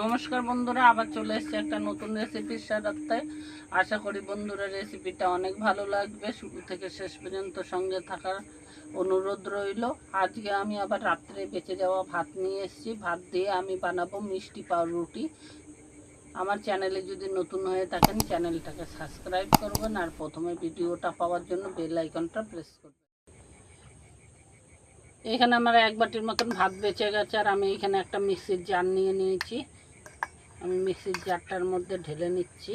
নমস্কার বন্ধুরা, আবার চলে এসেছে একটা নতুন রেসিপির সাথে আশা করি বন্ধুরা রেসিপিটা অনেক ভালো লাগবে। শুরু থেকে শেষ পর্যন্ত সঙ্গে থাকার অনুরোধ রইল। আজকে আমি আবার রাত্রে বেঁচে যাওয়া ভাত নিয়ে এসেছি। ভাত দিয়ে আমি বানাবো মিষ্টি পাউরুটি। আমার চ্যানেলে যদি নতুন হয়ে থাকেন, চ্যানেলটাকে সাবস্ক্রাইব করবেন আর প্রথমে ভিডিওটা পাওয়ার জন্য বেল আইকনটা প্রেস করবেন। এখানে আমার এক বাটির মতন ভাত বেঁচে গেছে আর আমি এখানে একটা মিক্সির জার নিয়ে নিয়েছি। আমি মিক্সির জারটার মধ্যে ঢেলে নিচ্ছি।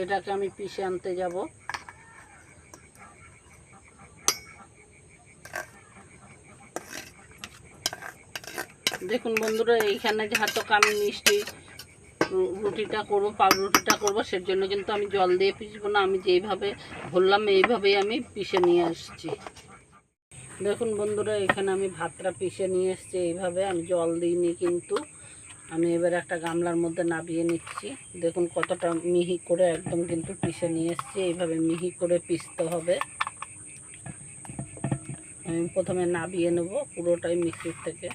এটাকে আমি পিষে আনতে যাব। দেখুন বন্ধুরা, এইখানে যেহেতু আমি মিষ্টি, রুটিটা করব, পাউরুটিটা করব সের জন্য কিন্তু আমি জল দিয়ে পিসবো না। আমি যেইভাবে ভরলাম এইভাবেই আমি পিষে নিয়ে আসছি। দেখুন বন্ধুরা, এখানে আমি ভাতটা পিষে নিয়ে এসেছি। এইভাবে আমি জল দিইনি কিন্তু। আমি এবার একটা গামলার মধ্যে নাবিয়ে নিচ্ছি। দেখুন কতটা মিহি করে একদম কিন্তু পিষে নিয়ে এসেছি। এইভাবে মিহি করে পিষতে হবে। আমি প্রথমে নাবিয়ে নেব পুরোটাই মিক্সির থেকে,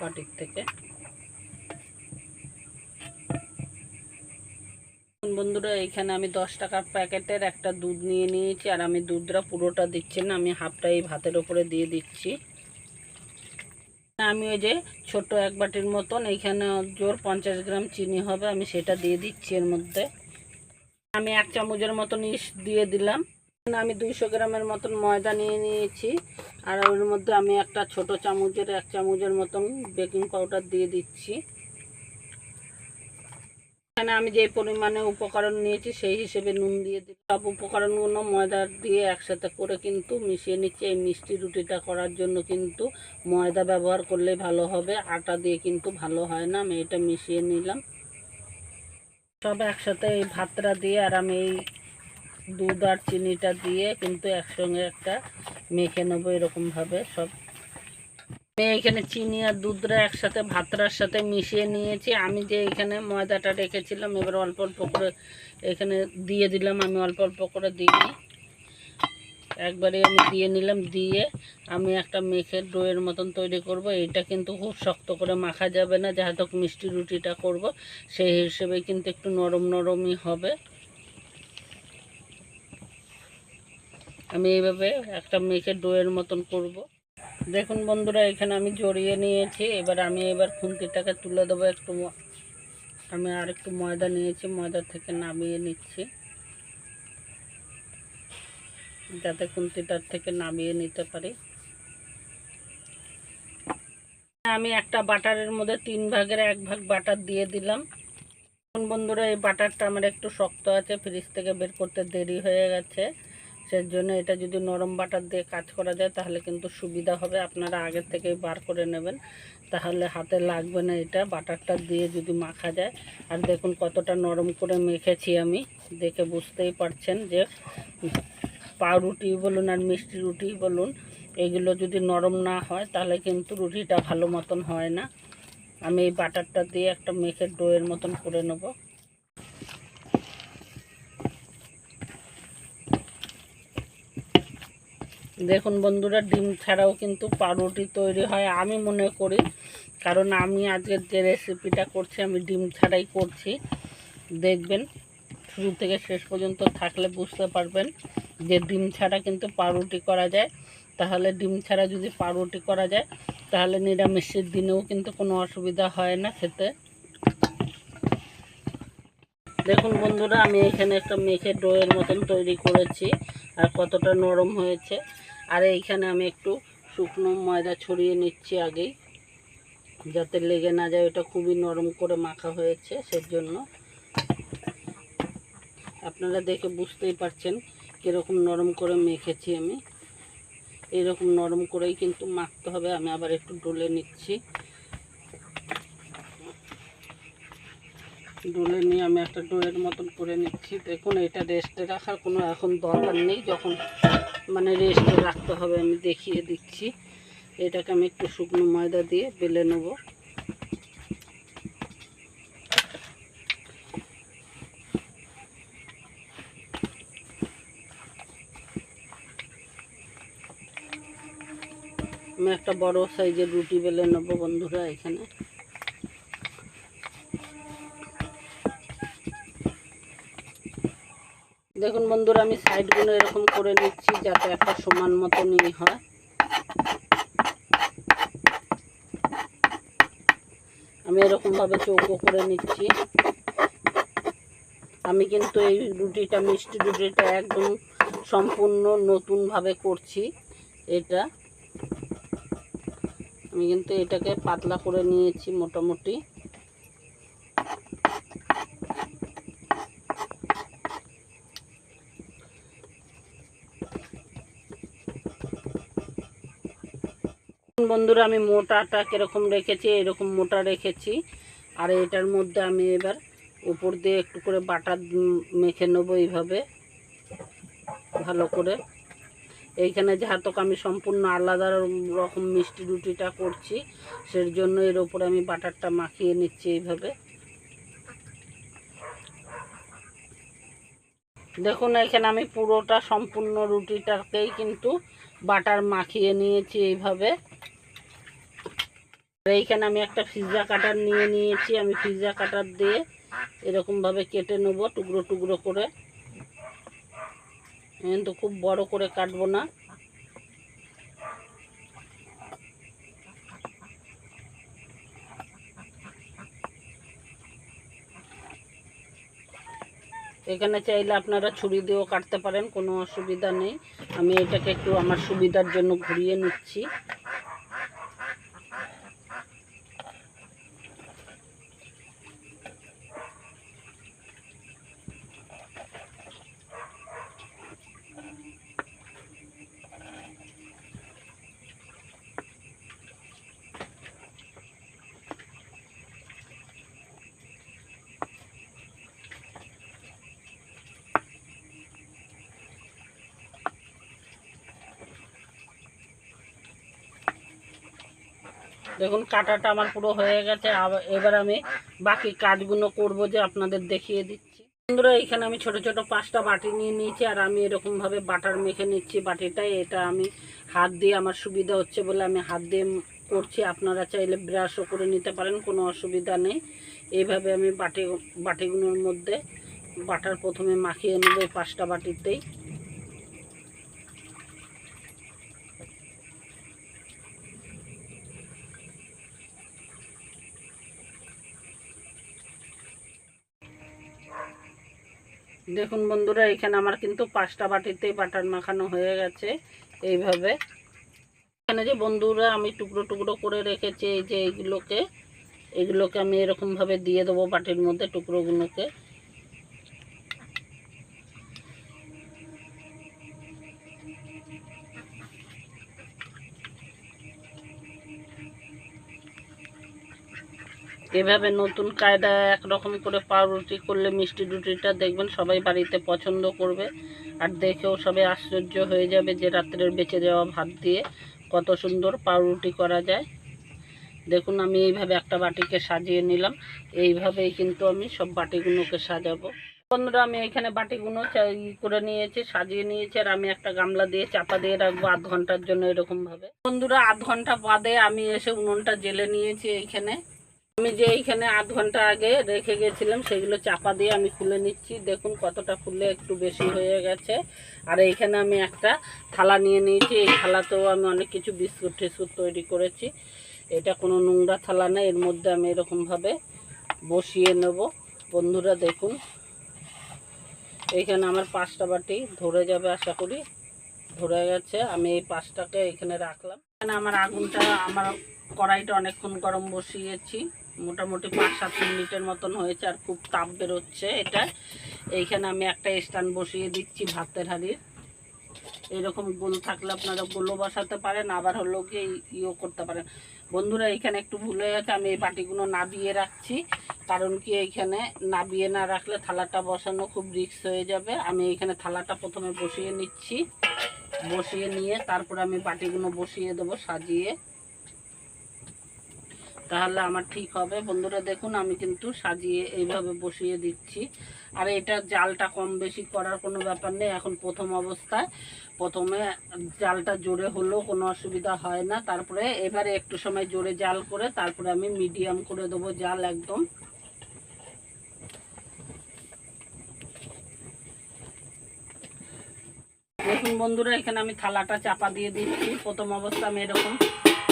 বাটির থেকে। বন্ধুরা, এখানে আমি দশ টাকার প্যাকেটের একটা দুধ নিয়ে নিয়েছি, আর আমি দুধটা পুরোটা দিচ্ছি না, আমি হাফটা এই ভাতের ওপরে দিয়ে দিচ্ছি। আমি ওই যে ছোট এক বাটির মতন, এইখানে জোর পঞ্চাশ গ্রাম চিনি হবে, আমি সেটা দিয়ে দিচ্ছি এর মধ্যে। আমি এক চামচের মতন ইস দিয়ে দিলাম। আমি দুইশো গ্রামের মতন ময়দা নিয়ে নিয়েছি, আর ওর মধ্যে আমি একটা ছোট চামচের, এক চামচের মতন বেকিং পাউডার দিয়ে দিচ্ছি। এখানে আমি যে পরিমাণে উপকরণ নিয়েছি, সেই হিসেবে নুন দিয়ে দিই সব উপকরণগুলো ময়দা দিয়ে একসাথে করে কিন্তু মিশিয়ে নিচ্ছি। এই মিষ্টি রুটিটা করার জন্য কিন্তু ময়দা ব্যবহার করলে ভালো হবে। আটা দিয়ে কিন্তু ভালো হয় না। আমি এটা মিশিয়ে নিলাম। সব একসাথে এই ভাতটা দিয়ে আর আমি এই দুধ আর চিনিটা দিয়ে কিন্তু একসঙ্গে একটা মেখে নেব এরকমভাবে সব। আমি এখানে চিনি আর দুধটা একসাথে ভাতটার সাথে মিশিয়ে নিয়েছি। আমি যে এখানে ময়দাটা রেখেছিলাম, এবার অল্প অল্প করে এখানে দিয়ে দিলাম। আমি অল্প অল্প করে দিই একবারে আমি দিয়ে নিলাম, দিয়ে আমি একটা মেখে ডোয়ের মতন তৈরি করব। এটা কিন্তু খুব শক্ত করে মাখা যাবে না যেহেতু মিষ্টি রুটিটা করব। সেই হিসেবে কিন্তু একটু নরম নরমই হবে। আমি এইভাবে একটা মেখে ডোয়ের মতন করব। দেখুন বন্ধুরা, এখানে আমি জড়িয়ে নিয়েছি। এবার আমি এবার খুন্তিটাকে তুলে দেবো একটু আমি আর একটু ময়দা নিয়েছি, ময়দা থেকে নামিয়ে নিচ্ছি। যাতে খুন্তিটার থেকে নামিয়ে নিতে পারি। আমি একটা বাটারের মধ্যে তিন ভাগের এক ভাগ বাটার দিয়ে দিলাম। এখন বন্ধুরা, এই বাটারটা আমার একটু শক্ত আছে, ফ্রিজ থেকে বের করতে দেরি হয়ে গেছে। সেই জন্য এটা যদি নরম বাটার দিয়ে কাজ করা যায়, তাহলে কিন্তু সুবিধা হবে। আপনারা আগের থেকেই বার করে নেবেন। তাহলে হাতে লাগবে না এটা। বাটারটা দিয়ে যদি মাখা যায়, আর দেখুন কতটা নরম করে মেখেছি আমি। দেখে বুঝতেই পারছেন যে পাউরুটি বলুন আর মিষ্টি রুটি বলুন, এগুলো যদি নরম না হয়, তাহলে কিন্তু রুটিটা ভালো মতন হয় না। আমি এই বাটারটা দিয়ে একটা মেখে ডোয়ের মতন করে নেব। দেখুন বন্ধুরা, ডিম ছাড়াও কিন্তু পাউরুটি তৈরি হয় আমি মনে করি। কারণ আমি আজকের যে রেসিপিটা করছি, আমি ডিম ছাড়াই করছি। দেখবেন, শুরু থেকে শেষ পর্যন্ত থাকলে বুঝতে পারবেন যে ডিম ছাড়া কিন্তু পাউরুটি করা যায়। তাহলে ডিম ছাড়া যদি পাউরুটি করা যায়, তাহলে নিরামিষের দিনেও কিন্তু কোনো অসুবিধা হয় না খেতে। দেখুন বন্ধুরা, আমি এখানে একটা মেখে ডোয়ের মতন তৈরি করেছি, আর কতটা নরম হয়েছে। আর এইখানে আমি একটু শুকনো ময়দা ছড়িয়ে নিচ্ছি আগেই, যাতে লেগে না যায়। ওটা খুবই নরম করে মাখা হয়েছে, সেজন্য। আপনারা দেখে বুঝতেই পারছেন কীরকম নরম করে মেখেছি আমি। এরকম নরম করেই কিন্তু মাখতে হবে। আমি আবার একটু ডলে নিচ্ছি। ডলে নিয়ে আমি একটা ডোয়ের মতন করে নিচ্ছি। দেখুন, এটা রেস্টে রাখার কোনো এখন দরকার নেই। যখন মানে রেস্টে রাখতে হবে, আমি দেখিয়ে দিচ্ছি। এটাকে আমি একটু শুকনো ময়দা দিয়ে বেলে নেব। আমি একটা বড় সাইজের রুটি বেলে নেব বন্ধুরা এখানে। দেখুন বন্ধুরা, আমি সাইডগুলো এরকম করে নিচ্ছি যাতে একটা সমান মতনই হয়। আমি এরকমভাবে চৌকো করে নিচ্ছি। আমি কিন্তু এই রুটিটা, মিষ্টি রুটিটা একদম সম্পূর্ণ নতুনভাবে করছি এটা। আমি কিন্তু এটাকে পাতলা করে নিয়েছি মোটামুটি। বন্ধুরা, আমি মোটাটা কীরকম রেখেছি, এরকম মোটা রেখেছি। আর এটার মধ্যে আমি এবার উপর দিয়ে একটু করে বাটার মেখে নেব এইভাবে, ভালো করে। এইখানে যাহাতক আমি সম্পূর্ণ আলাদা রকম মিষ্টি রুটিটা করছি, সেই জন্য এর উপরে আমি বাটারটা মাখিয়ে নিচ্ছি এইভাবে। দেখুন, এখানে আমি পুরোটা সম্পূর্ণ রুটিটাকেই কিন্তু বাটার মাখিয়ে নিয়েছি এইভাবে। এইখানে আমি একটা পিৎজা কাটার নিয়ে নিয়েছি, আমি পিৎজা কাটার দিয়ে এরকমভাবে কেটে নেব টুকরো টুকরো করে। কিন্তু খুব বড় করে কাটবো না। এখানে চাইলে আপনারা ছুরি দিয়েও কাটতে পারেন, কোনো অসুবিধা নেই। আমি এটাকে একটু আমার সুবিধার জন্য ঘুরিয়ে নিচ্ছি। দেখুন, কাটাটা আমার পুরো হয়ে গেছে। এবার আমি বাকি কাজগুলো করব যে আপনাদের দেখিয়ে দিচ্ছি। বন্ধুরা, এখানে আমি ছোট ছোট পাঁচটা বাটি নিয়ে নিয়েছি, আর আমি এরকমভাবে বাটার মেখে নিচ্ছি বাটিটায় এটা আমি হাত দিয়ে, আমার সুবিধা হচ্ছে বলে আমি হাত দিয়ে করছি। আপনারা চাইলে ব্রাশও করে নিতে পারেন, কোনো অসুবিধা নেই। এইভাবে আমি বাটি, বাটিগুলোর মধ্যে বাটার প্রথমে মাখিয়ে নেব এই পাঁচটা বাটিতেই। দেখুন বন্ধুরা, এখানে আমার কিন্তু পাঁচটা বাটিতেই বাটার মাখানো হয়ে গেছে এইভাবে। এখানে যে বন্ধুরা, আমি টুকরো টুকরো করে রেখেছি এই যে এইগুলোকে। এগুলোকে আমি এরকমভাবে দিয়ে দেবো বাটির মধ্যে টুকরোগুলোকে। এভাবে নতুন কায়দা একরকম করে পাউরুটি করলে মিষ্টি রুটিটা দেখবেন সবাই বাড়িতে পছন্দ করবে। আর দেখেও সবাই আশ্চর্য হয়ে যাবে যে রাত্রের বেঁচে যাওয়া ভাত দিয়ে কত সুন্দর পাউরুটি করা যায়। দেখুন, আমি এইভাবে একটা বাটিকে সাজিয়ে নিলাম। এইভাবেই কিন্তু আমি সব বাটিগুলোকে সাজাবো। বন্ধুরা, আমি এখানে বাটিগুলো করে নিয়েছি, সাজিয়ে নিয়েছি, আর আমি একটা গামলা দিয়ে চাপা দিয়ে রাখব আধ ঘণ্টার জন্য এরকমভাবে। বন্ধুরা, আধ ঘণ্টা বাদে আমি এসে উনুনটা জেলে নিয়েছি এইখানে। আমি যে এইখানে আধ ঘণ্টা আগে রেখে গেছিলাম, সেগুলো চাপা দিয়ে আমি খুলে নিচ্ছি। দেখুন কতটা ফুলে একটু বেশি হয়ে গেছে। আর এইখানে আমি একটা থালা নিয়ে নিয়েছি। এই থালাতেও আমি অনেক কিছু বিস্কুট টিস্কুট তৈরি করেছি। এটা কোনো নোংরা থালা না, এর মধ্যে আমি এরকমভাবে বসিয়ে নেব। বন্ধুরা, দেখুন। এইখানে আমার পাঁচটা বাটি ধরে যাবে, আশা করি। ধরে গেছে। আমি এই পাঁচটাকে এখানে রাখলাম। এখানে আমার আগুনটা, আমার কড়াইটা অনেকক্ষণ গরম বসিয়েছি। মোটামুটি পাঁচ সাত মিনিটের মতন হয়েছে আর খুব তাপ বেরোচ্ছে এটা। এইখানে আমি একটা স্ট্যান্ড বসিয়ে দিচ্ছি ভাতের হাঁড়ির। এরকম গোল থাকলে আপনারা গোলও বসাতে পারেন, আবার হলো গিয়ে ইও করতে পারেন। বন্ধুরা, এইখানে একটু ভুল হয়ে গেছে, আমি এই বাটিগুলো নাবিয়ে রাখছি। কারণ কি, এইখানে নাবিয়ে না রাখলে থালাটা বসানো খুব রিস্ক হয়ে যাবে। আমি এইখানে থালাটা প্রথমে বসিয়ে নিচ্ছি। বসিয়ে নিয়ে তারপর আমি বাটিগুলো বসিয়ে দেবো সাজিয়ে। তাহলে আমার ঠিক হবে। বন্ধুরা, দেখুন, আমি কিন্তু সাজিয়ে এইভাবে বসিয়ে দিচ্ছি। আর এটা জালটা কম বেশি করার কোনো ব্যাপার নেই। এখন প্রথম অবস্থায়, প্রথমে জালটা জোরে হলেও কোনো অসুবিধা হয় না। তারপরে এবারে একটু সময় জোরে জাল করে তারপরে আমি মিডিয়াম করে দেবো জাল একদম। দেখুন বন্ধুরা, এখানে আমি থালাটা চাপা দিয়ে দিচ্ছি। প্রথম অবস্থা আমি এরকম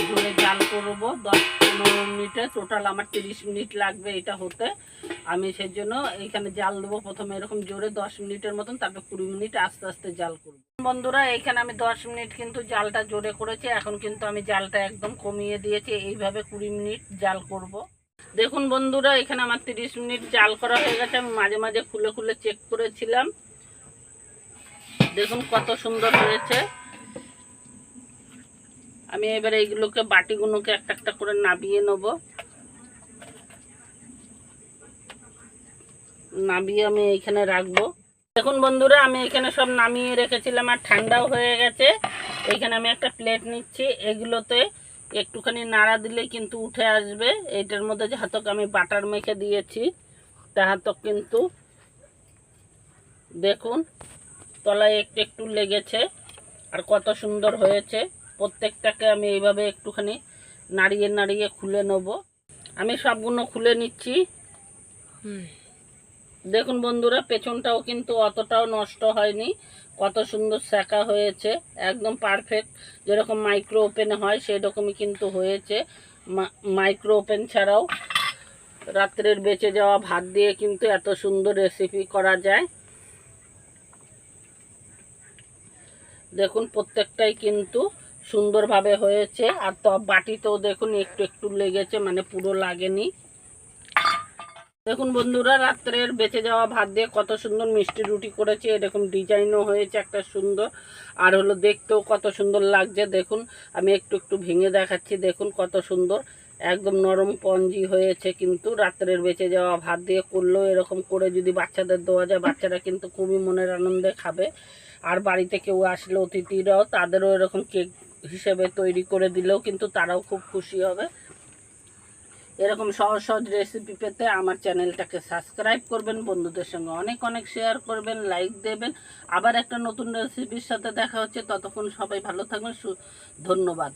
জোরে জাল করব। দশ পনেরো মিনিটে টোটাল আমার তিরিশ মিনিট লাগবে এটা হতে। আমি সেই জন্য এখানে জাল দেবো প্রথমে এরকম জোরে দশ মিনিটের মতন, তারপর কুড়ি মিনিট আস্তে আস্তে জাল করব। বন্ধুরা, এখানে আমি দশ মিনিট কিন্তু জালটা জোরে করেছি, এখন কিন্তু আমি জালটা একদম কমিয়ে দিয়েছি, এইভাবে কুড়ি মিনিট জাল করব। দেখুন বন্ধুরা, এখানে আমার তিরিশ মিনিট জাল করা হয়ে গেছে, আমি মাঝে মাঝে খুলে খুলে চেক করেছিলাম। দেখুন কত সুন্দর হয়েছে। আমি এবারে এইগুলোকে বাটিগুলোকে একটা একটা করে নাবিয়ে নেব। নাবিয়ে আমি এইখানে রাখব। দেখুন বন্ধুরা, আমি এখানে সব নামিয়ে রেখেছিলাম আর ঠান্ডাও হয়ে গেছে। এখানে আমি একটা প্লেট নিচ্ছি। এগুলোতে একটুখানি নাড়া দিলে কিন্তু উঠে আসবে। এইটার মধ্যে যাহাতক আমি বাটার মেখে দিয়েছি তাহাতক কিন্তু দেখুন, তলায় একটু একটু লেগেছে আর কত সুন্দর হয়েছে। প্রত্যেকটাকে আমি এইভাবে একটুখানি নাড়িয়ে নাড়িয়ে খুলে নেব। আমি সবগুলো খুলে নিচ্ছি। দেখুন বন্ধুরা পেছনটাও কিন্তু অতটাও নষ্ট হয়নি। কত সুন্দর সেকা হয়েছে। একদম পারফেক্ট যেরকম মাইক্রো ওপেনে হয় সেরকমই কিন্তু হয়েছে। মাইক্রো ওপেন ছাড়াও রাত্রের বেঁচে যাওয়া ভাত দিয়ে কিন্তু এত সুন্দর রেসিপি করা যায়। দেখুন প্রত্যেকটাই কিন্তু সুন্দরভাবে হয়েছে। আর তব বাটিতেও দেখুন একটু একটু লেগেছে মানে পুরো লাগেনি। দেখুন বন্ধুরা, রাত্রের বেঁচে যাওয়া ভাত দিয়ে কত সুন্দর মিষ্টি রুটি করেছে। এরকম ডিজাইনও হয়েছে একটা সুন্দর। আর হলো দেখতেও কত সুন্দর লাগছে। দেখুন, আমি একটু একটু ভেঙে দেখাচ্ছি। দেখুন কত সুন্দর। একদম নরম পঞ্জি হয়েছে কিন্তু রাত্রের বেঁচে যাওয়া ভাত দিয়ে করলেও এরকম করে যদি বাচ্চাদের দেওয়া যায়, বাচ্চারা কিন্তু খুবই মনের আনন্দে খাবে। আর বাড়িতে কেউ আসলে অতিথিরাও তাদেরও এরকম কেক হিসেবে তৈরি করে দিলেও কিন্তু তারাও খুব খুশি হবে। এরকম সহজ সহজ রেসিপি পেতে আমার চ্যানেলটাকে সাবস্ক্রাইব করবেন, বন্ধুদের সঙ্গে অনেক অনেক শেয়ার করবেন লাইক দেবেন। আবার একটা নতুন রেসিপির সাথে দেখা হচ্ছে। ততক্ষণ সবাই ভালো থাকবেন ধন্যবাদ।